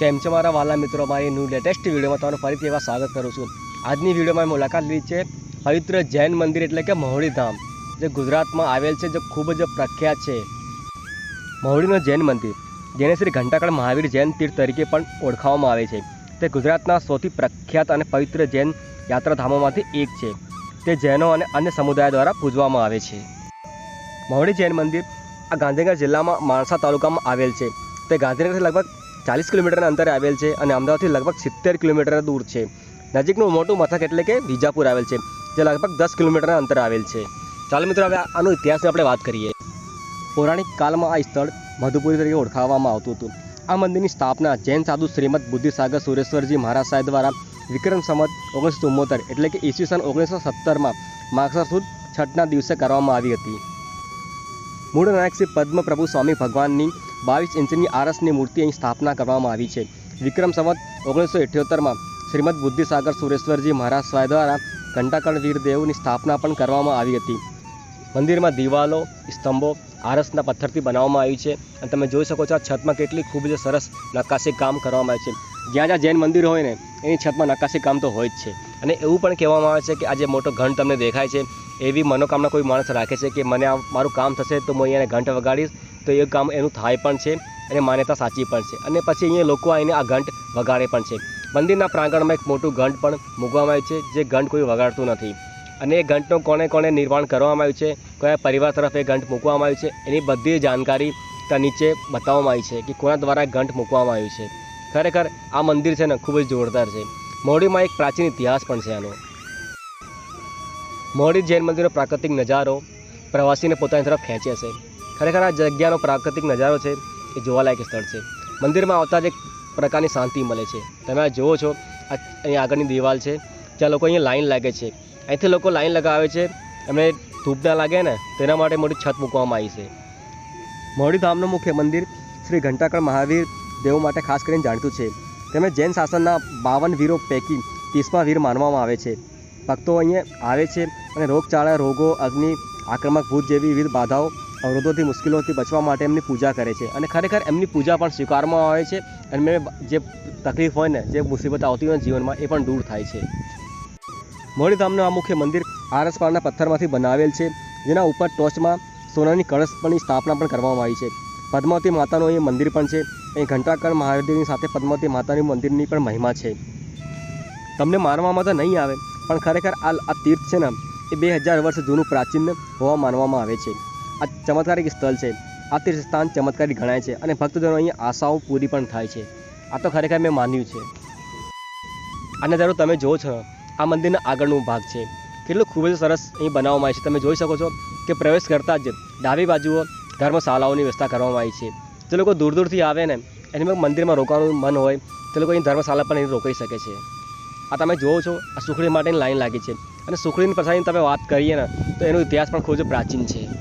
કેમ છે મારા વાલા મિત્રો? મારી ન્યૂ લેટેસ્ટ વિડીયોમાં તમારું ફરીથી એવા સ્વાગત કરું છું. આજની વિડીયોમાં મુલાકાત લીધી છે પવિત્ર જૈન મંદિર એટલે કે મહુડી ધામ, જે ગુજરાતમાં આવેલ છે, જે ખૂબ જ પ્રખ્યાત છે. મહુડીનું જૈન મંદિર, જેને શ્રી ઘંટાકળ મહાવીર જૈન તીર્થ તરીકે પણ ઓળખાવવામાં આવે છે. તે ગુજરાતના સૌથી પ્રખ્યાત અને પવિત્ર જૈન યાત્રાધામોમાંથી એક છે. તે જૈનો અને અન્ય સમુદાય દ્વારા પૂજવામાં આવે છે. મહુડી જૈન મંદિર આ ગાંધીનગર જિલ્લામાં માણસા તાલુકામાં આવેલ છે. તે ગાંધીનગરથી લગભગ ચાલીસ કિલોમીટરના અંતરે આવેલ છે અને અમદાવાદથી લગભગ સિત્તેર કિલોમીટર દૂર છે. નજીકનું મોટું મથક એટલે કે વિજાપુર આવેલ છે, જે લગભગ દસ કિલોમીટરના અંતરે આવેલ છે. ચાલો મિત્રો, હવે આનો ઇતિહાસની આપણે વાત કરીએ. પૌરાણિક કાળમાં આ સ્થળ મધુપુરી તરીકે ઓળખાવવામાં આવતું હતું. આ મંદિરની સ્થાપના જૈન સાધુ શ્રીમદ બુદ્ધિસાગર સુરેશ્વરજી મહારાજ સાહેબ દ્વારા વિક્રમ સંમત ઓગણીસો ચુમ્મોતેર એટલે કે ઈસવીસન ઓગણીસો સત્તરમાં માગસર સુદ છઠના દિવસે કરવામાં આવી હતી. મૂળ નાયક શ્રી પદ્મપ્રભુ સ્વામી ભગવાનની બાવીસ ઇંચની આરસની મૂર્તિ અહીં સ્થાપના કરવામાં આવી છે. વિક્રમ સંવત ઓગણીસો ઇઠ્યોતેરમાં શ્રીમદ બુદ્ધિસાગર સુરેશ્વરજી મહારાજ સ્વાય દ્વારા ઘંટાકર્ણ વીર દેવની સ્થાપના પણ કરવામાં આવી હતી. મંદિરમાં દિવાલો, સ્તંભો, આરસના પથ્થરથી બનાવવામાં આવી છે અને તમે જોઈ શકો છો આ છતમાં કેટલી ખૂબ જ સરસ નકાશી કામ કરવામાં આવે છે. જ્યાં જ્યાં જૈન મંદિર હોય ને, એની છતમાં નકાશી કામ તો હોય જ છે. અને એવું પણ કહેવામાં આવે છે કે આ જે મોટો ઘંટ તમને દેખાય છે, એવી મનોકામના કોઈ માણસ રાખે છે કે મને આ મારું કામ થશે તો હું અહીંયા ઘંટ વગાડીશ. તો એ કામ એનું થાય પણ છે અને માન્યતા સાચી પણ છે. અને પછી અહીંયા લોકો આવીને આ ઘંટ વગાડે પણ છે. મંદિરના પ્રાંગણમાં એક મોટું ઘંટ પણ મૂકવામાં આવ્યું છે, જે ઘંટ કોઈ વગાડતું નથી. અને એ ઘંટનો કોણે કોણે નિર્માણ કરવામાં આવ્યું છે, કયા પરિવાર તરફ એ ઘંટ મૂકવામાં આવ્યું છે, એની બધી જાણકારી ત્યાં નીચે બતાવવામાં આવી છે કે કોના દ્વારા ઘંટ મૂકવામાં આવ્યું છે. ખરેખર આ મંદિર છે ને ખૂબ જ જોરદાર છે. મોરડીમાં એક પ્રાચીન ઇતિહાસ પણ છે આનો. મોરડી જૈન મંદિરનો પ્રાકૃતિક નજારો પ્રવાસીને પોતાની તરફ ખેંચે છે. ખરેખર આ જગ્યાનો પ્રાકૃતિક નજારો છે એ જોવાલાયક સ્થળ છે. મંદિરમાં આવતા જ એક પ્રકારની શાંતિ મળે છે. તમે આ જુઓ છો, આ અહીં આગળની દિવાલ છે, જ્યાં લોકો અહીંયા લાઈન લાગે છે. અહીંથી લોકો લાઈન લગાવે છે, એમને ધૂપ ના લાગે ને તેના માટે મોટી છત મૂકવામાં આવી છે. મોડી ધામનું મુખ્ય મંદિર શ્રી ઘંટાકળ મહાવીર દેવો માટે ખાસ કરીને જાણીતું છે. તેમણે જૈન શાસનના બાવન વીરો પૈકી ત્રીસમા વીર માનવામાં આવે છે. ભક્તો અહીંયા આવે છે અને રોગચાળા, રોગો, અગ્નિ, આક્રમક ભૂત જેવી વિવિધ બાધાઓ અવરોધોથી મુશ્કેલીઓથી બચવા માટે એમની પૂજા કરે છે. અને ખરેખર એમની પૂજા પણ સ્વીકારવામાં આવે છે અને જે તકલીફ હોય ને, જે મુસીબત આવતી હોય જીવનમાં, એ પણ દૂર થાય છે. મોડી ધામનું આ મુખ્ય મંદિર આરસપાળના પથ્થરમાંથી બનાવેલ છે, જેના ઉપર ટોચમાં સોનાની કળશની સ્થાપના પણ કરવામાં આવી છે. પદ્માવતી માતાનું અહીં મંદિર પણ છે. અહીં ઘંટાકર મહાદેવની સાથે પદ્માવતી માતાની મંદિરની પણ મહિમા છે. તમને માનવામાં તો નહીં આવે, પણ ખરેખર આ તીર્થ છે ને, એ બે હજાર વર્ષ જૂનું પ્રાચીન હોવા માનવામાં આવે છે. આ ચમત્કારિક સ્થળ છે. આ તીર્થ સ્થાન ચમત્કારી ગણાય છે અને ભક્તજનો અહીં આશાઓ પૂરી પણ થાય છે. આ તો ખરેખર મેં માન્યું છે. અને ધારો તમે જુઓ છો, આ મંદિરના આગળનો ભાગ છે. કેટલું ખૂબ જ સરસ અહીં બનાવવામાં આવી છે. તમે જોઈ શકો છો કે પ્રવેશ કરતાં જ ડાબી બાજુઓ ધર્મશાળાઓની વ્યવસ્થા કરવામાં આવી છે. જે લોકો દૂર દૂરથી આવે ને, એની મંદિરમાં રોકાવાનું મન હોય, તે લોકો અહીં ધર્મશાળા પણ અહીં રોકાઈ શકે છે. આ તમે જુઓ છો, આ સુખડી માટેની લાઈન લાગી છે. અને સુખડીની પ્રસાદની તમે વાત કરીએ ને, તો એનો ઇતિહાસ પણ ખૂબ જ પ્રાચીન છે.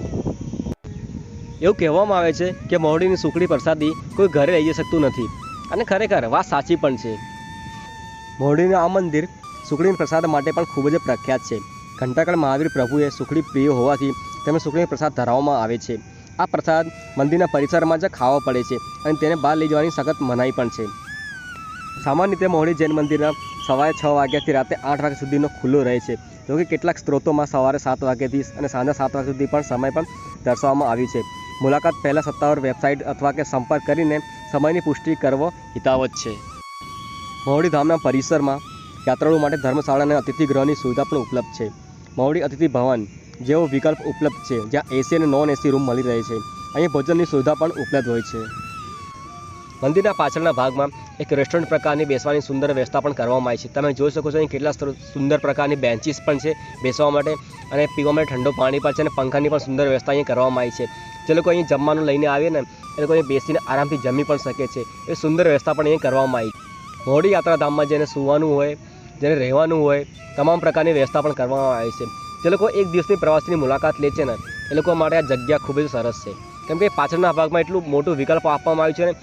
એવું કહેવામાં આવે છે કે મહુડીની સુખડી પ્રસાદી કોઈ ઘરે લઈ જઈ શકતું નથી. અને ખરેખર વાત સાચી પણ છે. મહુડીનું આ મંદિર સુખડીની પ્રસાદ માટે પણ ખૂબ જ પ્રખ્યાત છે. ઘંટાકળ મહાવીર પ્રભુએ સુખડી પ્રિય હોવાથી તેમને સુખડીનો પ્રસાદ ધરાવવામાં આવે છે. આ પ્રસાદ મંદિરના પરિસરમાં જ ખાવો પડે છે અને તેને બહાર લઈ જવાની સખત મનાઈ પણ છે. સામાન્ય રીતે મોહડી જૈન મંદિરના સવારે છ વાગ્યાથી રાતે આઠ વાગ્યા સુધીનો ખુલ્લો રહે છે. જોકે કેટલાક સ્ત્રોતોમાં સવારે સાત વાગ્યાથી અને સાંજે સાત વાગ્યા સુધી પણ સમય પણ દર્શાવવામાં આવ્યું છે. મુલાકાત પહેલાં સત્તાવાર વેબસાઇટ અથવા કે સંપર્ક કરીને સમયની પુષ્ટિ કરવો હિતાવત છે. મહુડી ધામના પરિસરમાં યાત્રાળુઓ માટે ધર્મશાળા અને અતિથિ ગૃહની સુવિધા પણ ઉપલબ્ધ છે. મહુડી અતિથિ ભવન જેવો વિકલ્પ ઉપલબ્ધ છે, જ્યાં એસી અને નોન એસી રૂમ મળી રહે છે. અહીં ભોજનની સુવિધા પણ ઉપલબ્ધ હોય છે. મંદિરના પાછળના ભાગમાં એક રેસ્ટોરન્ટ પ્રકારની બેસવાની સુંદર વ્યવસ્થા પણ કરવામાં આવી છે. તમે જોઈ શકો છો અહીં કેટલા સુંદર પ્રકારની બેન્ચીસ પણ છે બેસવા માટે. અને પીવા માટે ઠંડો પાણી પણ છે અને પંખાની પણ સુંદર વ્યવસ્થા અહીં કરવામાં આવી છે. જે લોકો અહીં જમવાનું લઈને આવે ને, એ લોકો અહીં બેસીને આરામથી જમી પણ શકે છે. એ સુંદર વ્યવસ્થા પણ અહીં કરવામાં આવી. મોડી યાત્રાધામમાં જેને સૂવાનું હોય જેને રહેવાનું હોય, તમામ પ્રકારની વ્યવસ્થા પણ કરવામાં આવી છે. જે લોકો એક દિવસની પ્રવાસની મુલાકાત લે છે ને, એ લોકો માટે આ જગ્યા ખૂબ જ સરસ છે. કેમ કે પાછળના ભાગમાં એટલું મોટું વિકલ્પ આપવામાં આવ્યું છે ને,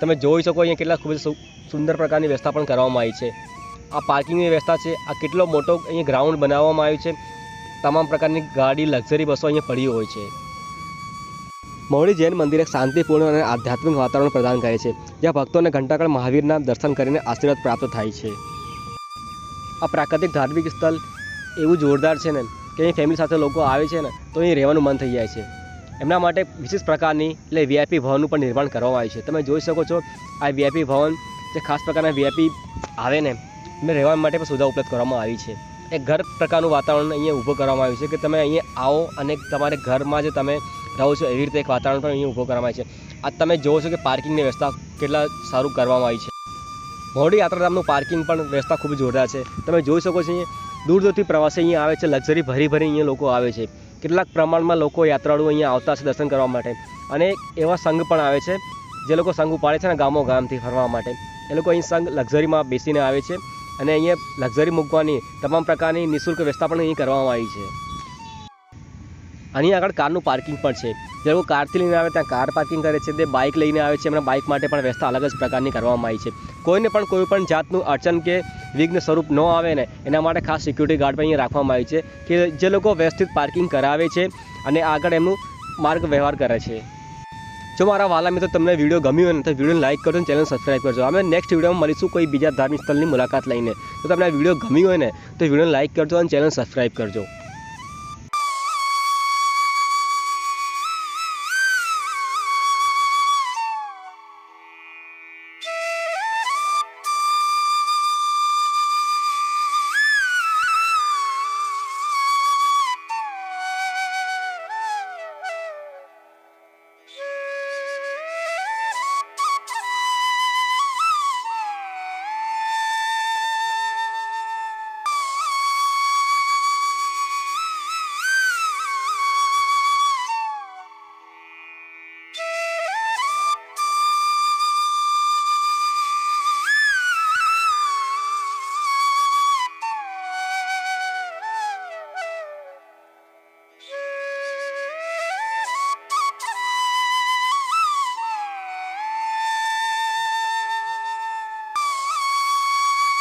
તમે જોઈ શકો અહીંયા કેટલા ખૂબ જ સુંદર પ્રકારની વ્યવસ્થા પણ કરવામાં આવી છે. આ પાર્કિંગની વ્યવસ્થા છે, આ કેટલો મોટો અહીંયા ગ્રાઉન્ડ બનાવવામાં આવ્યું છે તમામ પ્રકારની ગાડી, લક્ઝરી બસો અહીંયા પડી હોય છે. મૌળી જૈન મંદિર એક શાંતિપૂર્ણ અને આધ્યાત્મિક વાતાવરણ પ્રદાન કરે છે, જ્યાં ભક્તોને ઘંટાકળ મહાવીરના દર્શન કરીને આશીર્વાદ પ્રાપ્ત થાય છે. આ પ્રાકૃતિક ધાર્મિક સ્થળ એવું જોરદાર છે ને, કે અહીં ફેમિલી સાથે લોકો આવે છે ને, તો અહીં રહેવાનું મન થઈ જાય છે. એમના માટે વિશેષ પ્રકારની, એટલે વીઆઈપી ભવનનું પણ નિર્માણ કરવામાં આવ્યું છે. તમે જોઈ શકો છો, આ વીઆઈપી ભવન જે ખાસ પ્રકારના વીઆઈપી આવે ને, એમને રહેવા માટે પણ સુવિધા ઉપલબ્ધ કરવામાં આવી છે. એક ઘર પ્રકારનું વાતાવરણ અહીંયા ઊભું કરવામાં આવ્યું છે કે તમે અહીંયા આવો અને તમારે ઘરમાં જે તમે રહો છો એવી રીતે એક વાતાવરણ પણ અહીંયા ઊભું કરવામાં આવ્યું છે. આ તમે જોવો છો કે પાર્કિંગની વ્યવસ્થા કેટલા સારું કરવામાં આવી છે. મોરડી યાત્રાધામનું પાર્કિંગ પણ વ્યવસ્થા ખૂબ જોરદાર છે. તમે જોઈ શકો છો અહીંયા દૂર દૂરથી પ્રવાસી અહીંયા આવે છે, લક્ઝરી ભરી ભરી અહીંયા લોકો આવે છે. કેટલાક પ્રમાણમાં લોકો યાત્રાળુઓ અહીંયા આવતા છે દર્શન કરવા માટે. અને એવા સંઘ પણ આવે છે, જે લોકો સંઘ ઉપાડે છે ને ગામો ગામથી ફરવા માટે. એ લોકો અહીં સંઘ લક્ઝરીમાં બેસીને આવે છે. અને અહીંયા લક્ઝરી મૂકવાની તમામ પ્રકારની નિઃશુલ્ક વ્યવસ્થા પણ અહીં કરવામાં આવી છે. અહીં આગળ કારનું પાર્કિંગ પણ છે. જે લોકો કારથી લઈને આવે ત્યાં કાર પાર્કિંગ કરે છે, તે બાઇક લઈને આવે છે. એમના બાઇક માટે પણ વ્યવસ્થા અલગ જ પ્રકારની કરવામાં આવી છે. કોઈને પણ કોઈ પણ જાતનું અડચણ કે વિઘ્ન સ્વરૂપ ન આવે ને એના માટે ખાસ સિક્યુરિટી ગાર્ડ પણ અહીંયા રાખવામાં આવી છે કે જે લોકો વ્યવસ્થિત પાર્કિંગ કરાવે છે અને આગળ એમનું માર્ગ વ્યવહાર કરે છે. જો મારા વાલા મિત્રો તમને વીડિયો ગમ્યો હોય તો વિડીયોને લાઇક કરજો ચેનલ સબસ્ક્રાઈબ કરજો. અમે નેક્સ્ટ વિડીયોમાં મળીશું કોઈ બીજા ધાર્મિક સ્થળની મુલાકાત લઈને. તો તમને વીડિયો ગમ્યો હોય ને તો વિડીયોને લાઇક કરજો અને ચેનલ સબસ્ક્રાઈબ કરજો.